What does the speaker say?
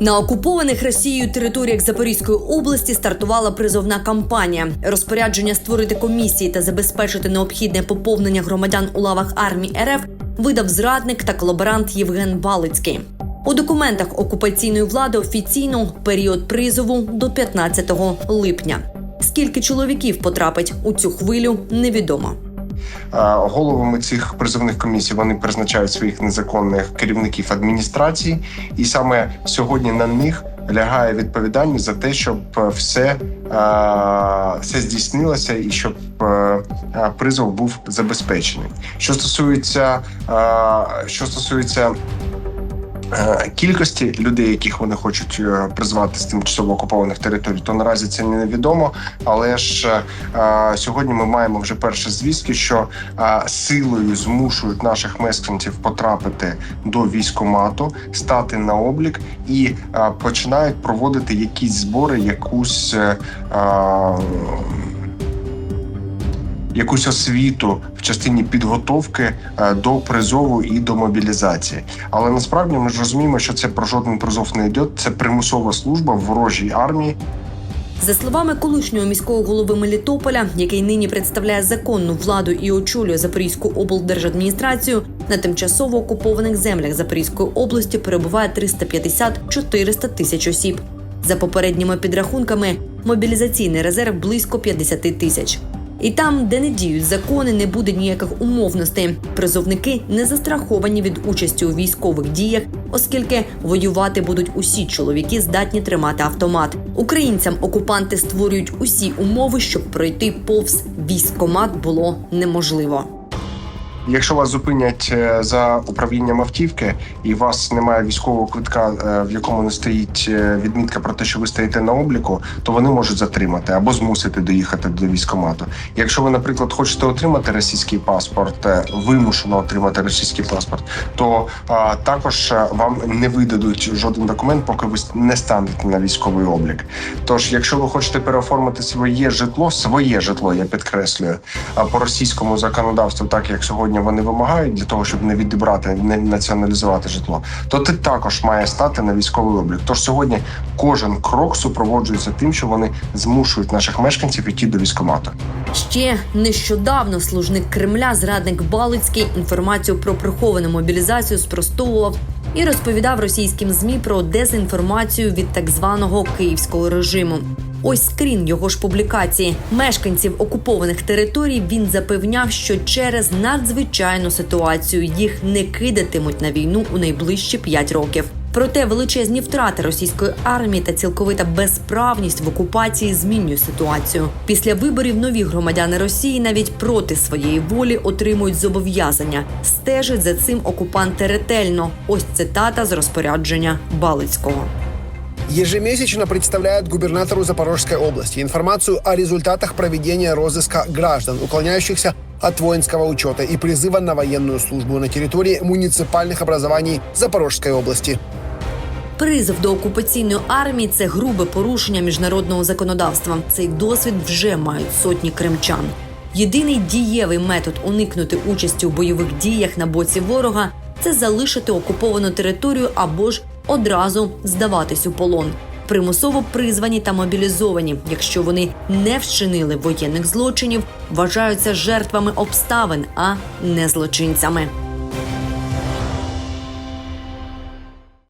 На окупованих Росією територіях Запорізької області стартувала призовна кампанія. Розпорядження створити комісії та забезпечити необхідне поповнення громадян у лавах армії РФ видав зрадник та колаборант Євген Балицький. У документах окупаційної влади офіційно період призову до 15 липня. Скільки чоловіків потрапить у цю хвилю, невідомо. Головами цих призовних комісій вони призначають своїх незаконних керівників адміністрації, і саме сьогодні на них лягає відповідальність за те, щоб е, все, е, все здійснилося і щоб е, призов був забезпечений. Що стосується, що стосується кількості людей, яких вони хочуть е, призвати з тимчасово окупованих територій, то наразі це невідомо. Але ж е, сьогодні ми маємо вже перші звістки, що е, силою змушують наших мешканців потрапити до військомату, стати на облік і е, починають проводити якісь збори, якусь. Якусь освіту в частині підготовки е, до призову і до мобілізації, але насправді ми ж розуміємо, що це про жоден призов не йде. Це примусова служба в ворожій армії, За словами колишнього міського голови Мелітополя, який нині представляє законну владу і очолює Запорізьку облдержадміністрацію, на тимчасово окупованих землях Запорізької області перебуває 350-400 тисяч осіб. За попередніми підрахунками, мобілізаційний резерв близько 50 тисяч. І там, де не діють закони, не буде ніяких умовностей. Призовники не застраховані від участі у військових діях, оскільки воювати будуть усі чоловіки, здатні тримати автомат. Українцям окупанти створюють усі умови, щоб пройти повз військомат було неможливо. Якщо вас зупинять е, за управлінням автівки і у вас немає військового квитка, е, в якому не стоїть е, відмітка про те, що ви стоїте на обліку, то вони можуть затримати або змусити доїхати до військкомату. Якщо ви, наприклад, хочете отримати російський паспорт, вимушено отримати російський паспорт, то а, також вам не видадуть жоден документ, поки ви не станете на військовий облік. Тож, якщо ви хочете переоформити своє житло, своє житло, я підкреслюю, а по російському законодавству, так як сьогодні вони вимагають для того, щоб не відібрати, не націоналізувати житло, то ти також має стати на військовий облік. Тож сьогодні кожен крок супроводжується тим, що вони змушують наших мешканців іти до військкомату. Ще нещодавно служник Кремля, зрадник Балицький, інформацію про приховану мобілізацію спростовував і розповідав російським змі про дезінформацію від так званого київського режиму. Ось скрін його ж публікації. Мешканців окупованих територій він запевняв, що через надзвичайну ситуацію їх не кидатимуть на війну у найближчі п'ять років. Проте величезні втрати російської армії та цілковита безправність в окупації змінює ситуацію. Після виборів нові громадяни Росії навіть проти своєї волі отримують зобов'язання. Стежить за цим окупанти ретельно. Ось цитата з розпорядження Балицького ежемесячно представляет губернатору Запорожской области информацию о результатах проведения розыска граждан, уклоняющихся от воинского учета и призыва на военную службу на территории муниципальных образований Запорожской области. Призов до окупаційної армії це грубе порушення міжнародного законодавства. Цей досвід вже мають сотні кримчан. Єдиний дієвий метод уникнути участі у бойових діях на боці ворога це залишити окуповану територію або ж одразу здаватись у полон. Примусово призвані та мобілізовані, якщо вони не вчинили воєнних злочинів, вважаються жертвами обставин, а не злочинцями.